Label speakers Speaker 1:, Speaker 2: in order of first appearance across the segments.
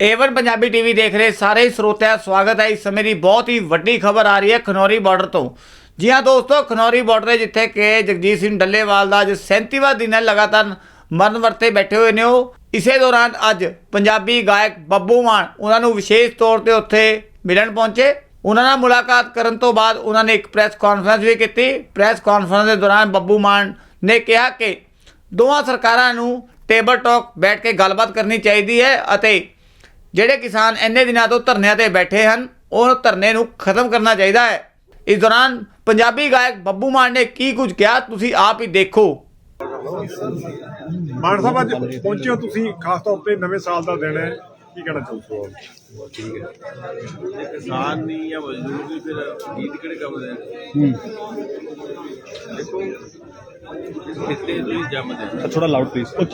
Speaker 1: Avon Punjabi TV ਦੇਖ ਰਹੇ ਸਾਰੇ ਹੀ ਸਰੋਤਿਆਂ ਦਾ ਸਵਾਗਤ ਹੈ। ਇਸ ਸਮੇਂ ਦੀ ਬਹੁਤ ਹੀ ਵੱਡੀ ਖਬਰ ਆ ਰਹੀ ਹੈ ਖਨੌਰੀ ਬਾਰਡਰ ਤੋਂ। ਜੀ ਹਾਂ ਦੋਸਤੋ, ਖਨੌਰੀ ਬਾਰਡਰ ਜਿੱਥੇ ਕਿ ਜਗਜੀਤ ਸਿੰਘ ਡੱਲੇਵਾਲ ਦਾ ਅੱਜ 37ਵਾਂ ਦਿਨ ਹੈ, ਲਗਾਤਾਰ ਮਰਨ ਵਰਤੇ ਬੈਠੇ ਹੋਏ ਨੇ ਉਹ। ਇਸੇ ਦੌਰਾਨ ਅੱਜ ਪੰਜਾਬੀ ਗਾਇਕ ਬੱਬੂ ਮਾਨ ਉਹਨਾਂ ਨੂੰ ਵਿਸ਼ੇਸ਼ ਤੌਰ ਤੇ ਉੱਥੇ ਮਿਲਣ ਪਹੁੰਚੇ। ਉਹਨਾਂ ਨਾਲ ਮੁਲਾਕਾਤ ਕਰਨ ਤੋਂ ਬਾਅਦ ਉਹਨਾਂ ਨੇ ਇੱਕ ਪ੍ਰੈਸ ਕਾਨਫਰੰਸ ਵੀ ਕੀਤੀ। ਪ੍ਰੈਸ ਕਾਨਫਰੰਸ ਦੇ ਦੌਰਾਨ ਬੱਬੂ ਮਾਨ ਨੇ ਕਿਹਾ ਕਿ ਦੋਵਾਂ ਸਰਕਾਰਾਂ ਨੂੰ ਟੇਬਲ ਟਾਕ ਬੈਠ ਕੇ ਗੱਲਬਾਤ ਕਰਨੀ ਚਾਹੀਦੀ ਹੈ ਅਤੇ ਜਿਹੜੇ ਕਿਸਾਨ ਇੰਨੇ ਦਿਨਾਂ ਤੋਂ ਧਰਨਿਆਂ ਤੇ ਬੈਠੇ ਹਨ ਉਹ ਧਰਨੇ ਨੂੰ ਖਤਮ ਕਰਨਾ ਚਾਹੀਦਾ ਹੈ। ਇਸ ਦੌਰਾਨ ਪੰਜਾਬੀ ਗਾਇਕ ਬੱਬੂ ਮਾਨ ਨੇ ਕੀ ਕੁਝ ਕਿਹਾ ਤੁਸੀਂ ਆਪ ਹੀ ਦੇਖੋ।
Speaker 2: ਮਾਨ ਸਾਹਿਬ ਅੱਜ ਪਹੁੰਚੇ ਹੋ ਤੁਸੀਂ ਖਾਸ ਤੌਰ ਤੇ ਨਵੇਂ ਸਾਲ ਦਾ ਦਿਨ ਹੈ। ਕੀ ਕਹਿਣਾ ਚਾਹੁੰਦੇ ਹੋ।
Speaker 3: ਕਿਸਾਨ ਨਹੀਂ ਜਾਂ ਮਜ਼ਦੂਰ ਨਹੀਂ ਫਿਰ ਗੀਤ ਕਿਹੜੇ ਕੰਮ ਦੇ? ਦੇਖੋ ਇਸ ਖਿੱਤੇ ਤੋਂ ਹੀ ਜੰਮਦੇ
Speaker 4: ਥੋੜਾ ਲਾਊਡ ਪਲੀਜ਼
Speaker 3: ਫਿਰ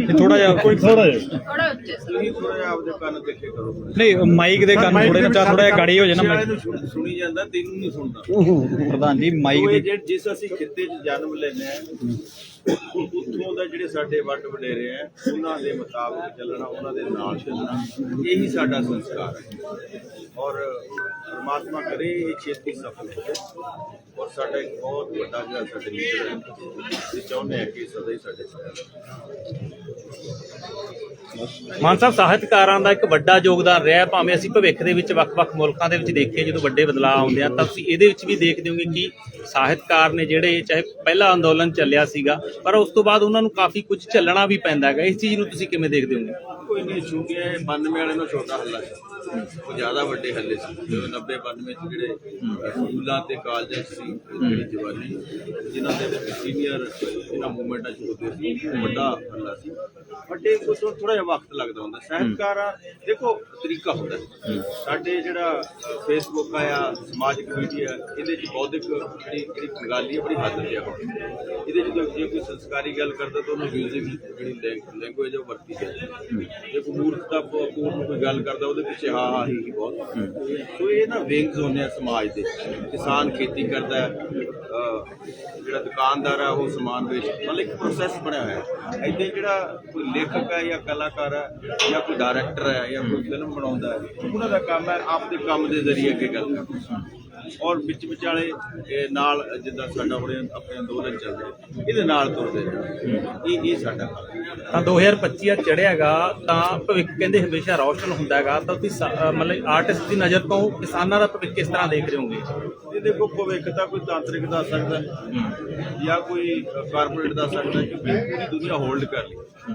Speaker 4: ਇਹ ਥੋੜਾ ਜਿਹਾ
Speaker 2: ਕੋਈ ਥੋੜਾ ਜਿਹਾ।
Speaker 3: ਤੁਸੀਂ ਥੋੜਾ ਜਿਹਾ ਆਪਦੇ ਕੰਨ ਦੇਖੇ ਕਰੋ।
Speaker 4: ਨਹੀਂ ਮਾਈਕ ਦੇ ਕੰਨ ਥੋੜੇ ਜਿਹਾ ਥੋੜਾ ਜਿਹਾ ਗਾੜੀ ਹੋ ਜਾਣਾ
Speaker 3: ਨੂੰ ਸੁਣ- ਸੁਣੀ ਜਾਂਦਾ ਤੈਨੂੰ ਨਹੀਂ ਸੁਣਦਾ।
Speaker 4: ਪ੍ਰਧਾਨ ਜੀ ਮਾਈਕ ਦੀ
Speaker 3: ਜਿਸ ਅਸੀਂ ਖਿੱਤੇ 'ਚ ਜਨਮ ਲੈਨੇ ਆ ਉੱਥੋਂ ਦਾ ਜਿਹੜੇ ਸਾਡੇ ਵੱਡ ਵਡੇਰੇ ਆ, ਉਹਨਾਂ ਦੇ ਮੁਤਾਬਕ ਚੱਲਣਾ, ਉਹਨਾਂ ਦੇ ਨਾਲ ਚੱਲਣਾ, ਇਹੀ ਸਾਡਾ ਸੰਸਕਾਰ ਹੈ। ਔਰ ਪਰਮਾਤਮਾ ਕਰੇ ਇਹ ਛੇਤੀ ਸਫਲ ਹੋ ਔਰ ਸਾਡਾ ਇੱਕ ਬਹੁਤ ਵੱਡਾ ਜਿਹੜਾ ਸਾਡੇ ਲੀਡਰ ਹੈ, ਅਸੀਂ ਚਾਹੁੰਦੇ ਹਾਂ ਕਿ ਸਦਾ ਹੀ ਸਾਡੇ ਸਾਥ
Speaker 5: ਮਾਨ ਸਾਹਿਬ, ਸਾਹਿਤਕਾਰਾਂ ਦਾ ਇੱਕ ਵੱਡਾ ਯੋਗਦਾਨ ਰਿਹਾ ਭਾਵੇਂ ਅਸੀਂ ਭਵਿੱਖ ਦੇ ਵਿੱਚ ਵੱਖ-ਵੱਖ ਮੁਲਕਾਂ ਦੇ ਵਿੱਚ ਦੇਖੇ ਜਦੋਂ ਵੱਡੇ ਬਦਲਾਅ ਆਉਂਦੇ ਆ, ਤਾਂ ਤੁਸੀਂ ਇਹਦੇ ਵਿੱਚ ਵੀ ਦੇਖਦੇ ਹੋਗੇ ਕਿ ਸਾਹਿਤਕਾਰ ਨੇ ਜਿਹੜੇ ਚਾਹੇ ਪਹਿਲਾ ਅੰਦੋਲਨ ਚੱਲਿਆ ਸੀਗਾ, ਪਰ ਉਸ ਤੋਂ ਬਾਅਦ ਉਹਨਾਂ ਨੂੰ ਕਾਫੀ ਕੁਝ ਚੱਲਣਾ ਵੀ ਪੈਂਦਾ ਹੈਗਾ। ਇਸ ਚੀਜ਼ ਨੂੰ ਤੁਸੀਂ ਕਿਵੇਂ ਦੇਖਦੇ ਹੋਗੇ?
Speaker 3: ਕੋਈ ਨਹੀਂ ਛੂਟੀਆਂ 92 ਵਾਲੇ ਨੂੰ ਛੋਟਾ ਹੱਲਾ। ਉਹ ਜ਼ਿਆਦਾ ਵੱਡੇ ਹੱਲੇ ਸੀ। ਜਦੋਂ 90 92 ਚ ਜਿਹੜੇ ਸਕੂਲਾਂ ਤੇ ਕਾਲਜਾਂ ਸੀ, ਜਿਹੜੀ ਜਵਾਨੀ, ਜਿਨ੍ਹਾਂ ਦੇ ਵਿੱਚ ਸੀਨੀਅਰ ਇਹਨਾਂ ਮੂਵਮੈਂਟਾਂ ਚ ਹੁੰਦੇ ਸੀ ਉਹ ਵੱਡਾ ਹੱਲਾ ਸੀ। ਵੱਡੇ ਕੁਝ ਥੋੜਾ ਜਿਹਾ ਵਕਤ ਲੱਗਦਾ ਹੁੰਦਾ। ਸਾਹਿਤਕਾਰਾਂ, ਦੇਖੋ, ਤਰੀਕਾ ਹੁੰਦਾ ਸਾਡੇ ਜਿਹੜਾ ਫੇਸਬੁੱਕ ਆ ਸਮਾਜਿਕ ਮੀਡੀਆ ਇਹਦੇ ਚ ਬੌਧਿਕ ਜਿਹੜੀ ਜਿਹੜੀ ਖੰਗਾਲੀ ਹੈ, ਬੜੀ ਹੱਦ ਤੇ ਇਹਦੇ ਚ ਜੇ ਕੋਈ ਸੰਸਕਾਰੀ ਗੱਲ ਕਰਦਾ ਤਾਂ ਉਹਨੂੰ ਮਿਊਜ਼ਿਕ ਜਿਹੜੀ ਲੈਂਗੁਏਜ ਉਹ ਵਰਤੀ ਜਾਂਦੀ ਹੈ। ਜੇ ਕੋਈ ਮੂਰਖਤਾ ਪੂਰਨ ਕੋਈ ਗੱਲ ਕਰਦਾ, ਉਹਦੇ ਪਿੱਛੇ ਹਾਂ ਹਾਂ ਹੀ। ਬਹੁਤ ਸੋ ਇਹ ਨਾ ਵਿੰਗਸ ਹੁੰਦੇ ਆ ਸਮਾਜ ਦੇ ਕਿਸਾਨ ਖੇਤੀ ਕਰਦਾ ਹੈ ਅਹ ਜਿਹੜਾ ਦੁਕਾਨਦਾਰ ਆ ਉਹ ਸਮਾਨ ਵੇਚ ਮਤਲਬ ਇੱਕ ਪ੍ਰੋਸੈਸ ਬਣਿਆ ਹੋਇਆ ਹੈ। ਇੱਥੇ ਜਿਹੜਾ ਕੋਈ ਲੇਖਕ ਹੈ ਜਾਂ ਕਲਾਕਾਰ ਹੈ ਜਾਂ ਕੋਈ ਡਾਇਰੈਕਟਰ ਹੈ ਜਾਂ ਕੋਈ ਫਿਲਮ ਬਣਾਉਂਦਾ ਹੈ ਉਹਨਾਂ ਦਾ ਕੰਮ ਹੈ ਆਪਦੇ ਕੰਮ ਦੇ ਜ਼ਰੀਏ ਅੱਗੇ ਗੱਲ ਕਰਨਾ। ਔਰ ਵਿੱਚ ਵਿਚਾਲੇ ਇਹ ਨਾਲ ਜਿੱਦਾਂ ਸਾਡਾ ਇਹ ਆਪਣੇ ਅੰਦੋਲਨ ਚੱਲ ਰਿਹਾ ਇਹਦੇ ਨਾਲ ਤੁਰਦੇ ਰਹਿਣਾ। ਇਹ ਇਹ ਸਾਡਾ
Speaker 5: ਤਾਂ 2025 ਆ ਚੜਿਆਗਾ ਤਾਂ ਭਵਿੱਖ ਕਹਿੰਦੇ ਹਮੇਸ਼ਾ ਰੌਸ਼ਨ ਹੁੰਦਾ ਹੈਗਾ ਤਾਂ ਤੁਸੀਂ ਮਤਲਬ ਆਰਟਿਸਟ ਦੀ ਨਜ਼ਰ ਤੋਂ ਕਿਸਾਨਾਂ ਦਾ ਭਵਿੱਖ ਕਿਸ ਤਰ੍ਹਾਂ ਦੇਖ ਰਹੇ ਹੋਗੇ
Speaker 3: ਇਹ ਦੇਖੋ ਭਵਿੱਖ ਤਾਂ ਕੋਈ ਤਾਂਤਰਿਕ ਦੱਸ ਸਕਦਾ। ਜਾਂ ਕੋਈ ਕਾਰਪੋਰੇਟ ਦੱਸ ਸਕਦਾ ਕਿਉਂਕਿ ਪੂਰੀ ਦੁਨੀਆ ਹੋਲਡ ਕਰ ਲਈ।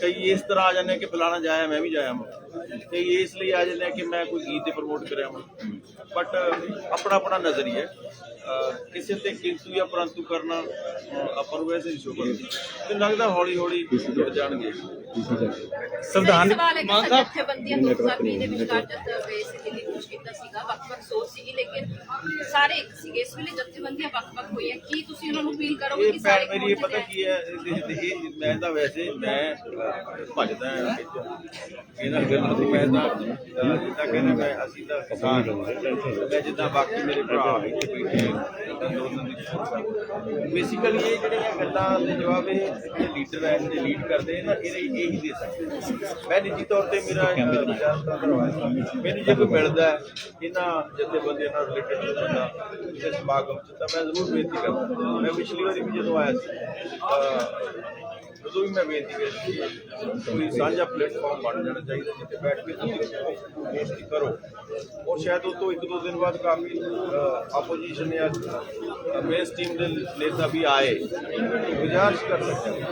Speaker 3: ਕਈ ਇਸ ਤਰ੍ਹਾਂ ਆ ਜਾਂਦੇ ਆ ਕਿ ਫਲਾਣਾ ਜਾਇਆ ਮੈਂ ਵੀ ਜਾਇਆ ਮੈਂ ਕਈ ਇਸ ਲਈ ਆ ਜਾਂਦੇ ਕਿ ਮੈਂ ਕੋਈ ਗੀਤ ਤੇ ਪ੍ਰਮੋਟ ਕਰਿਆ ਮੈਂ ਬਟ ਆਪਣਾ ਆਪਣਾ ਨਜ਼ਰੀਆ ਕਿਸੇ ਤੇ ਕਿੰਤੂ ਜਾਂ ਪਰੰਤੂ ਕਰਨਾ ਆਪਾਂ ਨੂੰ ਵੈਸੇ ਹੀ ਸ਼ੋਭਾ ਤੇ ਲੱਗਦਾ ਹੌਲੀ ਹੌਲੀ ਜੁੜ ਜਾਣਗੇ।
Speaker 5: ਸੰਵਿਧਾਨ
Speaker 6: ਹੈ ਕਿ ਜਥੇਬੰਦੀਆਂ 2020 ਦੇ ਵਿਚਕਾਰ ਦਿੱਲੀ ਕੁਝ ਕੀਤਾ ਸੀਗਾ ਵੱਖ-ਵੱਖ ਸੋਚ ਸੀਗੀ ਲੇਕਿਨ ਸਾਰੇ ਇੱਕ ਸੀਗੇ। ਇਸ ਵੇਲੇ ਜਥੇਬੰਦੀਆਂ ਵੱਖ-ਵੱਖ ਹੋਈਆਂ। ਕੀ ਤੁਸੀਂ ਉਹਨਾਂ ਨੂੰ ਅਪੀਲ ਕਰੋਗੇ ਕਿ ਸਾਰੇ
Speaker 3: ਮੇਰੀ ਇਹ ਪਤਾ? ਕੀ ਹੈ ਇਹ- ਇਹ- ਇਹ- ਮੈਂ ਤਾਂ ਵੈਸੇ ਮੈਂ ਅਹ, ਭੱਜਦਾ ਇਹਨਾਂ ਗੱਲਾਂ ਤੋਂ ਮੈਂ ਤਾਂ ਅਹ, ਜਿੱਦਾਂ ਕਹਿੰਦੇ ਮੈਂ ਅਸੀਂ ਤਾਂ ਕਿਸਾਨ ਹਾਂ। ਮੈਂ ਜਿੱਦਾਂ ਬਾਕੀ ਮੇਰੇ ਭਰਾ ਇੱਥੇ ਬੈਠੇ ਅੰਦੋਲਨ ਦੀ ਬੇਸਿਕਲੀ ਇਹ ਜਿਹੜੀਆਂ ਗੱਲਾਂ ਦੇ ਜਵਾਬ ਇਹ ਜਿਹੜੇ ਲੀਡਰ ਹੈ ਜਿਹੜੇ ਲੀਡ ਕਰਦੇ ਨੇ ਨਾ ਇਹਦੇ ਇਹੀ ਦੇ ਸਕਦੇ ਮੈਂ ਨਿੱਜੀ ਤੌਰ ਤੇ ਮੇਰਾ ਇੱਕ ਵਿਚਾਰ ਤਾਂ ਕਰਵਾਇਆ। ਮੈਨੂੰ ਜੇ ਕੋਈ ਮਿਲਦਾ ਹੈ, ਇਹਨਾਂ ਜਥੇਬੰਦੀਆਂ ਨਾਲ ਰਿਲੇਟਡ ਬੰਦਾ ਕਿਸੇ ਸਮਾਗਮ ਚ ਤਾਂ ਮੈਂ ਜ਼ਰੂਰ ਬੇਨਤੀ ਕਰਦਾ। ਮੈਂ ਪਿਛਲੀ ਵਾਰੀ ਵੀ ਜਦੋਂ ਆਇਆ ਸੀ ਉਦੋਂ ਵੀ ਮੈਂ ਬੇਨਤੀ ਕੀਤੀ ਕਿ ਕੋਈ ਸਾਂਝਾ ਪਲੇਟਫਾਰਮ ਬਣ ਜਾਣਾ ਚਾਹੀਦਾ ਜਿੱਥੇ ਬੈਠ ਕੇ ਤੁਸੀਂ ਬੇਨਤੀ ਕਰੋ। ਔਰ ਸ਼ਾਇਦ ਉਹ ਤੋਂ ਇੱਕ ਦੋ ਦਿਨ ਬਾਅਦ ਕਾਫੀ ਆਪੋਜੀਸ਼ਨ ਜਾਂ ਮੇਨ ਟੀਮ ਦੇ ਨੇਤਾ ਵੀ ਆਏ। ਗੁਜ਼ਾਰਿਸ਼ ਕਰ ਸਕਦੇ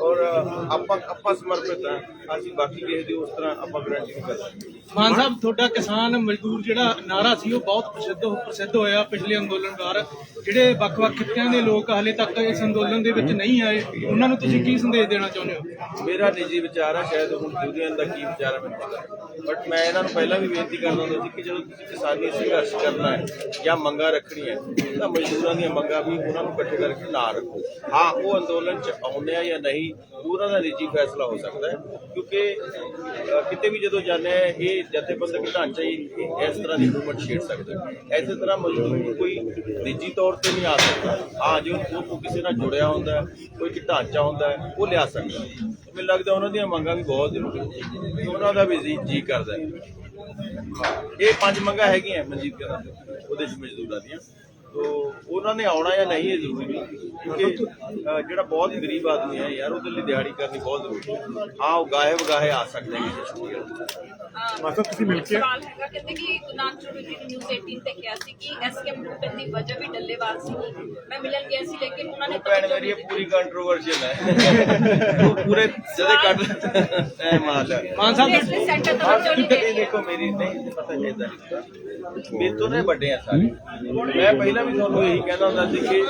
Speaker 3: ਔਰ ਆਪਾਂ ਆਪਾਂ ਸਮਰਪਿਤ ਹਾਂ। ਅਸੀਂ ਬਾਕੀ ਕਿਸੇ ਦੀ ਉਸ ਤਰ੍ਹਾਂ ਆਪਾਂ ਗਰੰਟੀ ਨਹੀਂ ਕਰ ਸਕਦੇ।
Speaker 7: ਮਾਨ ਸਾਹਿਬ, ਤੁਹਾਡਾ ਕਿਸਾਨ ਮਜ਼ਦੂਰ ਜਿਹੜਾ ਨਾਰਾ ਸੀ, ਉਹ ਬਹੁਤ ਪ੍ਰਸਿੱਧ ਪ੍ਰਸਿੱਧ ਹੋਇਆ ਪਿਛਲੇ ਅੰਦੋਲਨ ਜਿਹੜੇ ਵੱਖ-ਵੱਖ ਖਿੱਤਿਆਂ ਦੇ ਲੋਕ ਹਾਲੇ ਤੱਕ ਇਸ ਅੰਦੋਲਨ ਦੇ ਵਿੱਚ ਨਹੀਂ ਆਏ, ਉਹਨਾਂ ਨੂੰ ਤੁਸੀਂ ਕੀ ਸੰਦੇਸ਼ ਦੇਣਾ ਚਾਹੁੰਦੇ ਹੋ?
Speaker 3: ਮੇਰਾ ਨਿੱਜੀ ਵਿਚਾਰ ਆ, ਸ਼ਾਇਦ ਹੁਣ ਯੂਨੀਅਨ ਦਾ ਕੀ ਵਿਚਾਰ ਹੈ ਮੈਨੂੰ ਪਤਾ ਬਟ ਮੈਂ ਇਹਨਾਂ ਨੂੰ ਪਹਿਲਾਂ ਵੀ ਬੇਨਤੀ ਕਰਦਾ ਹੁੰਦਾ ਸੀ ਕਿ ਜਦੋਂ ਤੁਸੀਂ ਕਿਸਾਨੀ ਸੰਘਰਸ਼ ਕਰਨਾ ਹੈ ਜਾਂ ਮੰਗਾਂ ਹੈ, ਤਾਂ ਮਜ਼ਦੂਰਾਂ ਦੀਆਂ ਮੰਗਾਂ ਵੀ ਉਹਨਾਂ ਨੂੰ ਇਕੱਠੇ ਕਰਕੇ ਨਾ ਰੱਖੋ। ਹਾਂ, ਉਹ ਅੰਦੋਲਨ ਚ ਆਉਂਦੇ ਆ ਜਾਂ ਨਹੀਂ ਉਹਨਾਂ ਦਾ ਨਿੱਜੀ ਫੈਸਲਾ ਹੋ ਸਕਦਾ ਹੈ। ਕਿਉਂਕਿ ਕਿਤੇ ਵੀ ਜਦੋਂ ਜਾਂਦੇ ਆ, ਇਹ ਜਥੇਬੰਦਕ ਢਾਂਚਾ ਹੀ ਇਸ ਤਰ੍ਹਾਂ ਦੀ ਮੂਵਮੈਂਟ ਛੇੜ ਸਕਦਾ ਹੈ ਤਰ੍ਹਾਂ ਮਜ਼ਦੂਰ ਕੋਈ ਨਿੱਜੀ ਤੌਰ ਤੇ ਨਹੀਂ ਆ ਸਕਦਾ। ਹਾਂ ਜੋ ਉਹ ਕਿਸੇ ਨਾਲ ਜੁੜਿਆ ਹੁੰਦਾ ਕੋਈ ਕਿ ਢਾਂਚਾ ਹੁੰਦਾ ਉਹ ਲਿਆ ਸਕਦਾ ਮੈਨੂੰ ਲੱਗਦਾ ਉਹਨਾਂ ਦੀਆਂ ਮੰਗਾਂ ਵੀ ਬਹੁਤ ਜ਼ਰੂਰੀ ਹੈ ਉਹਨਾਂ ਦਾ ਵੀ ਜੀ ਕਰਦਾ ਇਹ ਪੰਜ ਮੰਗਾਂ ਹੈਗੀਆਂ ਮਨਜੀਤ ਕਹਿੰਦਾ ਉਹਦੇ ਚ ਮਜ਼ਦੂਰਾਂ ਦੀਆਂ। ਤੋ ਉਹਨਾਂ ਨੇ ਆਉਣਾ ਜਾਂ ਨਹੀਂ ਇਹ ਜ਼ਰੂਰੀ ਨਹੀਂ, ਕਿਉਂਕਿ ਜਿਹੜਾ ਬਹੁਤ ਗਰੀਬ ਆਦਮੀ ਹੈ ਯਾਰ, ਉਹਦੇ ਲਈ ਦਿਹਾੜੀ ਕਰਨੀ ਬਹੁਤ ਜ਼ਰੂਰੀ ਹੈ। ਹਾਂ ਉਹ ਗਾਏ ਵਗਾਏ ਆ ਸਕਦੇ ਨੇ।
Speaker 2: ਮਾਸਟਰ ਤੁਸੀਂ ਮਿਲ ਕੇ
Speaker 6: ਸਵਾਲ ਹੈਗਾ ਕਹਿੰਦੇ ਕਿ ਗੁਨਾਹ ਚੋਰੀ ਦੀ ਨਿਊਜ਼ 18 ਤੇ ਕਿਹਾ ਸੀ ਕਿ ਐਸਕੇਐਮ ਟੁੱਟਣ ਦੀ ਵਜ੍ਹਾ ਵੀ ਡੱਲੇਵਾਲ ਸੀ। ਮੈਂ ਮਿਲਣ ਗਿਆ ਸੀ ਲੇਕਿਨ ਉਹਨਾਂ ਨੇ
Speaker 3: ਭੈਣ ਮੇਰੀ ਇਹ ਪੂਰੀ ਕੰਟਰੋਵਰਸ਼ੀਅਲ ਹੈ। ਉਹ ਪੂਰੇ ਜਦੇ ਕੱਢ ਐ ਮਾਲ
Speaker 7: ਮਾਨ ਸਾਹਿਬ
Speaker 6: ਇਸ ਸੈਂਟਰ ਨਹੀਂ ਦੇ
Speaker 3: ਇਹ ਦੇਖੋ ਮੇਰੀ ਨਹੀਂ ਪਤਾ ਨਹੀਂ ਮੇਰੇ ਤੋਂ ਨੇ ਵੱਡੇ ਆ ਸਾਰੇ। ਮੈਂ ਪਹਿਲਾਂ ਵੀ ਤੁਹਾਨੂੰ ਇਹੀ ਕਹਿੰਦਾ ਹੁੰਦਾ ਸੀ ਕਿ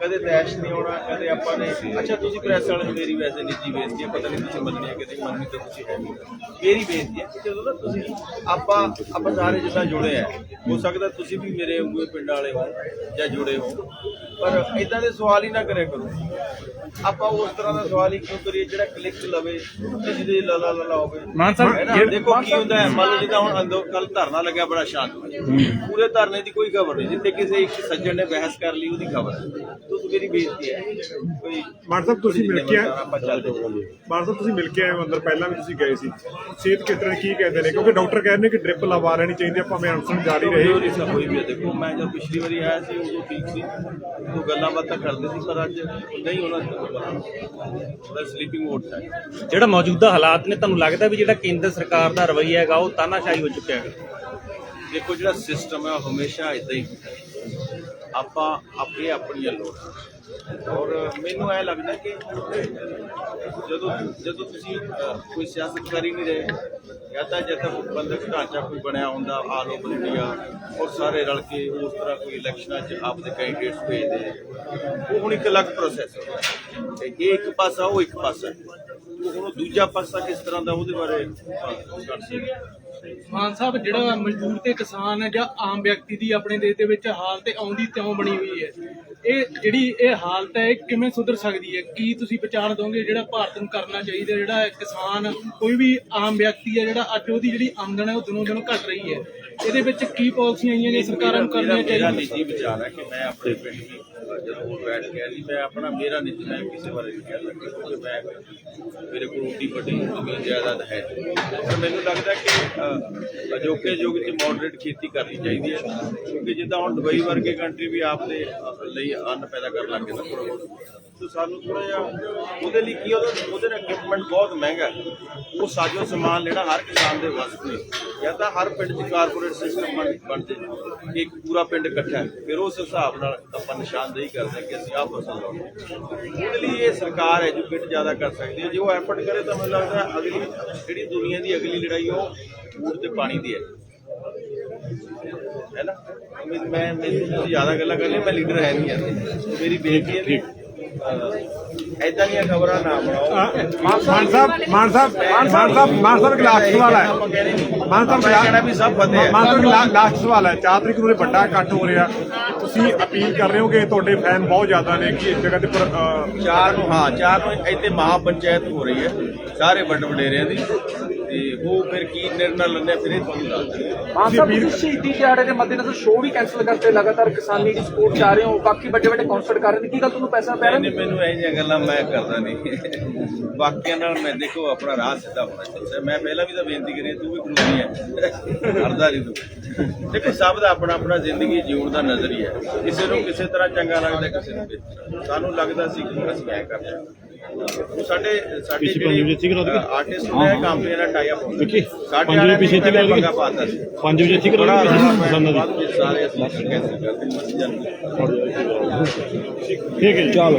Speaker 3: ਕਦੇ ਰੈਸ਼ ਨਹੀਂ ਹੋਣਾ ਕਦੇ ਆਪਾਂ ਨੇ ਅੱਛਾ ਤੁਸੀਂ ਪ੍ਰੈਸ ਵਾਲੇ ਨੂੰ ਮੇਰੀ ਵੈਸੇ ਨਿੱਜੀ ਬੇਨਤੀ ਹੈ ਪਤਾ ਨਹੀਂ ਤੁਸੀਂ ਮੰਨਣੀ ਹੈ ਕਿ ਨਹੀਂ ਮੰਨਣੀ ਤਾਂ ਤੁਸੀਂ ਹੈ ਨਹੀਂ। ਮੇਰੀ ਬੇਨਤੀ ਹੈ ਕਿ ਜਦੋਂ ਨਾ ਤੁਸੀਂ ਆਪਾਂ ਆਪਾਂ ਸਾਰੇ ਜਿੱਦਾਂ ਜੁੜੇ ਆ ਹੋ ਸਕਦਾ ਤੁਸੀਂ ਵੀ ਮੇਰੇ ਵਾਂਗੂ ਪਿੰਡ ਵਾਲੇ ਹੋ ਜਾਂ ਜੁੜੇ ਹੋ ਪਰ ਇਦਾਂ ਦੇ ਸਵਾਲ ਹੀ ਨਾ ਕਰਿਆ ਕਰੋ। ਆਪਾਂ ਉਸ ਤਰ੍ਹਾਂ ਦਾ ਸਵਾਲ ਹੀ ਕਿਉਂ ਕਰੀਏ ਜਿਹੜਾ ਕਲਿੱਕ ਲਵੇ ਤੇ ਜਿਹਦੇ ਲਾ ਲਾ ਲਾ ਲਾ ਹੋਵੇ।
Speaker 4: ਮਾਨ ਸਾਹਿਬ,
Speaker 3: ਦੇਖੋ ਕੀ ਹੁੰਦਾ ਹੈ ਮੰਨ ਲਓ ਜਿੱਦਾਂ ਹੁਣ ਅੰਦੋ ਕੱਲ ਧਰਨਾ ਲੱਗਿਆ ਬੜਾ ਸ਼ਾਂਤ। ਪੂਰੇ ਧਰਨੇ ਦੀ ਕੋਈ ਖਬਰ ਨਹੀਂ ਜਿੱਥੇ ਕਿਸੇ ਇੱਕ ਸੱਜਣ ਨੇ ਬਹਿਸ ਕਰ ਲਈ ਉਹਦੀ ਖਬਰ ਹੈ। ਤੁਸੀਂ ਮੇਰੀ ਬੇਇੱਜ਼ਤੀ ਹੈ? ਕੋਈ
Speaker 2: ਮਾਨ ਸਾਹਿਬ ਤੁਸੀਂ ਮਿਲ ਕੇ ਆਏ?
Speaker 3: ਆਪਾਂ ਚੱਲਦੇ ਚੱਲਦੇ
Speaker 2: ਮਾਨ ਸਾਹਿਬ ਤੁਸੀਂ ਮਿਲ ਕੇ ਆਏ ਹੋ ਅੰਦਰ ਪਹਿਲਾਂ ਵੀ ਤੁਸੀਂ ਗਏ ਸੀ। ਸਿਹਤ ਖੇਤਰ ਕੀ ਕਹਿੰਦੇ ਨੇ? ਕਿਉਂਕਿ ਡਾਕਟਰ ਕਹਿੰਦੇ ਨੇ ਕਿ ਡ੍ਰਿਪ ਲਵਾ ਲੈਣੀ ਚਾਹੀਦੀ ਹੈ ਭਾਵੇਂ ਅਨਸਨ ਜਾਰੀ ਰਹੇ।
Speaker 3: ਹੋਈ ਸਭ ਹੋਈ ਵੀ ਹੈ। ਦੇਖੋ ਮੈਂ ਜਦ ਪਿਛਲੀ ਵਾਰੀ ਆਇਆ ਸੀ ਉਦੋਂ ਠੀਕ ਸੀ। ਉਹ ਗੱਲਾਂ ਬਾਤਾਂ ਕਰਦੇ ਸੀ ਪਰ ਅੱਜ ਨਹੀਂ ਉਹਨਾਂ ਦਾ ਸਲੀਪਿੰਗ ਮੋਡ ਹੈ
Speaker 5: ਜਿਹੜਾ ਮੌਜੂਦਾ ਹਾਲਾਤ ਨੇ ਤੁਹਾਨੂੰ ਲੱਗਦਾ ਵੀ ਜਿਹੜਾ ਕੇਂਦਰ ਸਰਕਾਰ ਦਾ ਰਵੱਈਆ ਹੈਗਾ ਉਹ ਤਾਨਾਸ਼ਾਹੀ ਹੋ ਚੁੱਕਿਆ ਹੈਗਾ?
Speaker 3: ਦੇਖੋ ਜਿਹੜਾ ਸਿਸਟਮ ਹੈ ਉਹ ਹਮੇਸ਼ਾ ਇਦਾਂ ਹੀ ਹੁੰਦਾ ਹੈ। ਆਪਾਂ ਆਪੇ ਆਪਣੀਆਂ ਲੋੜਾਂ ਔਰ ਮੈਨੂੰ ਇਹ ਲੱਗਦਾ ਕਿ ਜਦੋਂ ਜਦੋਂ ਤੁਸੀਂ ਕੋਈ ਸਿਆਸਤ ਕਰ ਨਹੀਂ ਰਹੇ ਜਾਂ ਤਾਂ ਜਦ ਤੱਕ ਬੰਦਕ ਢਾਂਚਾ ਕੋਈ ਬਣਿਆ ਹੁੰਦਾ ਆਲ ਓਵਰ ਇੰਡੀਆ ਔਰ ਸਾਰੇ ਰਲ ਕੇ ਉਸ ਤਰ੍ਹਾਂ ਕੋਈ ਇਲੈਕਸ਼ਨਾਂ 'ਚ ਆਪਦੇ ਕੈਂਡੀਡੇਟਸ ਭੇਜਦੇ ਉਹ ਹੁਣ ਇੱਕ ਅਲੱਗ ਪ੍ਰੋਸੈਸ ਹੈ ਤੇ ਇਹ ਇੱਕ ਪਾਸਾ ਉਹ ਇੱਕ ਪਾਸਾ। ਉਹ ਹੁਣ ਦੂਜਾ ਪਾਸਾ ਕਿਸ ਤਰ੍ਹਾਂ ਦਾ ਉਹਦੇ ਬਾਰੇ ਅਹ, ਕਰ ਸਕਦੇ
Speaker 7: ਮਾਨ ਸਾਹਿਬ, ਜਿਹੜਾ ਮਜ਼ਦੂਰ ਤੇ ਕਿਸਾਨ ਹੈ ਜਾਂ ਆਮ ਵਿਅਕਤੀ ਦੀ ਆਪਣੇ ਦੇਸ਼ ਦੇ ਵਿੱਚ ਹਾਲਤ ਆਉਂਦੀ ਤਿਉਂ ਬਣੀ ਹੋਈ ਹੈ? ਇਹ ਜਿਹੜੀ ਇਹ ਹਾਲਤ ਹੈ ਇਹ ਕਿਵੇਂ ਸੁਧਰ ਸਕਦੀ ਹੈ? ਕੀ ਤੁਸੀਂ ਵਿਚਾਰ ਦੋਗੇ ਜਿਹੜਾ ਭਾਰਤ ਨੂੰ ਕਰਨਾ ਚਾਹੀਦਾ ਜਿਹੜਾ ਕਿਸਾਨ ਕੋਈ ਵੀ ਆਮ ਵਿਅਕਤੀ ਹੈ ਜਿਹੜਾ ਅੱਜ ਉਹਦੀ ਜਿਹੜੀ ਆਮਦਨ ਹੈ ਉਹ ਦਿਨੋਂ ਦਿਨ ਘਟ ਰਹੀ ਹੈ? ਇਹਦੇ ਵਿੱਚ ਕੀ ਪਾਲਿਸੀਆਂ ਆਈਆਂ ਨੇ ਸਰਕਾਰਾਂ ਨੂੰ ਕਰਨੀਆਂ
Speaker 3: ਮੇਰਾ
Speaker 7: ਚਾਹੀਦੀਆਂ?
Speaker 3: ਨਿੱਜੀ ਵਿਚਾਰ ਹੈ ਕਿ ਮੈਂ ਆਪਣੇ ਪਿੰਡ ਵੀ ਜਦੋਂ ਉਹ ਬੈਠ ਗਿਆ ਸੀ ਮੈਂ ਆਪਣਾ ਮੇਰਾ ਨਿੱਜੀ ਮੈਂ ਕਿਸੇ ਬਾਰੇ ਨਹੀਂ ਕਹਿ ਸਕਦਾ ਕਿਉਂਕਿ ਮੈਂ ਮੇਰੇ ਕੋਲ ਉੱਡੀ ਵੱਡੀ ਜ਼ਮੀਨ ਜਾਇਦਾਦ ਹੈ ਪਰ ਮੈਨੂੰ ਲੱਗਦਾ ਕਿ ਅਜੋਕੇ ਯੁੱਗ 'ਚ ਮਾਡਰੇਟ ਖੇਤੀ ਕਰਨੀ ਚਾਹੀਦੀ ਹੈ ਕਿਉਂਕਿ ਜਿੱਦਾਂ ਹੁਣ ਦੁਬਈ ਵਰਗੇ ਕੰਟਰੀ ਵੀ ਆਪਦੇ ਅ, ਲਈ ਅੰਨ ਪੈਦਾ ਕਰਨ ਲੱਗ ਗਏ ਨਾ ਬਹੁਤ? ਤੇ ਸਾਨੂੰ ਥੋੜਾ ਜਿਹਾ ਉਹਦੇ ਲਈ ਕੀ ਉਹਦਾ ਉਹਦੇ ਨਾਲ ਇਕਵਿਪਮੈਂਟ ਬਹੁਤ ਮਹਿੰਗਾ ਉਹ ਸਾਜੋ ਸਮਾਨ ਜਿਹੜਾ ਹਰ ਕਿਸਾਨ ਦੇ ਵੱਸ ਨਹੀਂ। ਜਾਂ ਤਾਂ ਹਰ ਪਿੰਡ 'ਚ ਕਾਰਪੋਰੇਟ ਸਿਸਟਮ ਬਣ ਬਣ ਜੇ ਇੱਕ ਪੂਰਾ ਪਿੰਡ ਇਕੱਠਾ ਫਿਰ ਉਸ ਹਿਸਾਬ ਨਾਲ ਆਪਾਂ ਨਿਸ਼ਾਨਦੇਹੀ ਕਰਦੇ ਹਾਂ ਕਿ ਅਸੀਂ ਆਹ ਫਸਲ ਲਾਉਣੀ ਉਹਦੇ ਲਈ ਇਹ ਸਰਕਾਰ ਐਜੂਕੇਟ ਜ਼ਿਆਦਾ ਕਰ ਸਕਦੀ ਹੈ। ਜੇ ਉਹ ਐਫਰਟ ਕਰੇ ਤਾਂ ਮੈਨੂੰ ਲੱਗਦਾ ਅਗਲੀ ਜਿਹੜੀ ਦੁਨੀਆ ਦੀ ਅਗਲੀ ਲੜਾਈ ਉਹ ਫੂਡ ਤੇ ਪਾਣੀ ਦੀ ਹੈ। ਹੈ ਨਾ? ਮੈਂ ਮੈਂ ਮੈਨੂੰ ਤੁਸੀਂ ਜ਼ਿਆਦਾ ਗੱਲਾਂ ਕਰ ਲਈ ਮੈਂ ਲੀਡਰ ਹੈ ਨਹੀਂ ਯਾਰ ਮੇਰੀ ਬੇਨਤੀ ਹੈ ਕਿ ਐਦਾਂ ਦੀਆਂ ਖਬਰਾਂ ਨਾ ਬਣਾਓ।
Speaker 2: ਮਾਨ ਸਾਹਿਬ ਮਾਨ ਸਾਹਿਬ ਮਾਨ ਸਾਹਿਬ ਮਾਨ ਸਾਹਿਬ ਇੱਕ ਲਾਸਟ ਸਵਾਲ ਹੈ।
Speaker 3: ਆਪਾਂ ਕਹਿ ਰਹੇ ਨਹੀਂ।
Speaker 2: ਮਾਨ ਸਾਹਿਬ
Speaker 3: ਮੈਂ ਕਹਿਣਾ ਵੀ ਸਭ ਫਤਿਹ ਹੈ
Speaker 2: ਮਾਨ ਸਾਹਿਬ ਲਾ- ਲਾਸਟ ਸਵਾਲ ਹੈ। 4 ਤਰੀਕ ਨੂੰ ਇਹ ਵੱਡਾ ਇਕੱਠ ਹੋ ਰਿਹਾ। ਤੁਸੀਂ ਅਪੀਲ ਕਰ ਰਹੇ ਹੋ ਕਿ ਤੁਹਾਡੇ ਫੈਨ ਬਹੁਤ ਜ਼ਿਆਦਾ ਨੇ ਕਿ ਇਸ ਜਗ੍ਹਾ ਤੇ ਪਰ ਅ,
Speaker 3: ਚਾਰ ਨੂੰ ਹਾਂ ਚਾਰ ਨੂੰ ਇੱਥੇ ਮਹਾ ਪੰਚਾਇਤ ਹੋ ਰਹੀ ਹੈ। ਸਾਰੇ ਵੱਡ ਵਡੇਰਿਆਂ ਦੀ। ਤੇ ਉਹ ਫਿਰ ਕੀ ਨਿਰਣਾ ਲੈਣੇ ਫਿਰ ਇਹ ਤੁਹਾਨੂੰ ਦੱਸ ਦੇਣਗੇ
Speaker 8: ਮਾਨ ਸਾਹਿਬ ਤੁਸੀਂ ਸ਼ਹੀਦੀ ਦਿਹਾੜੇ ਦੇ ਮੱਦੇਨਜ਼ਰ ਸ਼ੋਅ ਵੀ ਕੈਨਸਲ ਕਰਤੇ ਲਗਾਤਾਰ ਕਿਸਾਨੀ ਦੀ ਸਪੋਰਟ ਚਾਹ ਰਹੇ ਹੋ ਬਾਕੀ ਵੱਡੇ ਵੱਡੇ ਕਨਸਰਟ ਕਰ ਰਹੇ ਨੇ ਕੀ ਗੱਲ ਤੁਹਾਨੂੰ ਪੈਸਾ ਪੈ ਰਿਹਾ?
Speaker 3: ਨਹੀਂ ਮੈਨੂੰ ਇਹ ਜਿਹੀਆਂ ਗੱਲਾਂ ਮੈਂ ਕਰਦਾ ਨਹੀਂ। ਬਾਕੀਆਂ ਨਾਲ ਮੈਂ ਦੇਖੋ ਆਪਣਾ ਰਾਹ ਸਿੱਧਾ ਹੋਣਾ ਚਾਹੀਦਾ। ਮੈਂ ਪਹਿਲਾਂ ਵੀ ਤਾਂ ਬੇਨਤੀ ਕਰੀ ਤੂੰ ਵੀ ਕਾਨੂੰਨੀ ਹੈ। ਕਰਦਾ ਨਹੀਂ ਤੂੰ। ਦੇਖੋ ਸਭ ਦਾ ਆਪਣਾ ਆਪਣਾ ਜ਼ਿੰਦਗੀ ਜਿਉਣ ਦਾ ਨਜ਼ਰੀਆ ਹੈ। ਕਿਸੇ ਨੂੰ ਕਿਸੇ ਤਰ੍ਹਾਂ ਚੰਗਾ ਲੱਗਦਾ ਕਿਸੇ ਨੂੰ। ਸਾਨੂੰ ਲੱਗਦਾ ਸੀ ਕਿ ਅਸੀਂ ਐ ਕਰਦੇ ਸਾਡੇ ਸਾਡੇ ਜਿਹੜੇ ਆਰਟਿਸਟ ਨੇ ਕੰਪਨੀ ਨਾਲ ਟਾਈ ਅਪ ਹੁੰਦੇ ਸਾਡੇ ਵਾਲਿਆਂ ਨੇ
Speaker 9: ਪਿੱਛੇ
Speaker 3: ਪਹਿਲਾਂ
Speaker 9: ਕਰਾ
Speaker 3: ਪੰਗਾ ਪਾਤਾ ਸੀ।
Speaker 9: ਪੰਜ ਵਜੇ ਠੀਕ
Speaker 3: ਬਾਅਦ ਵਿੱਚ ਸਾਰੇ ਅਸੀਂ
Speaker 9: ਠੀਕ ਹੈ ਚਲੋ।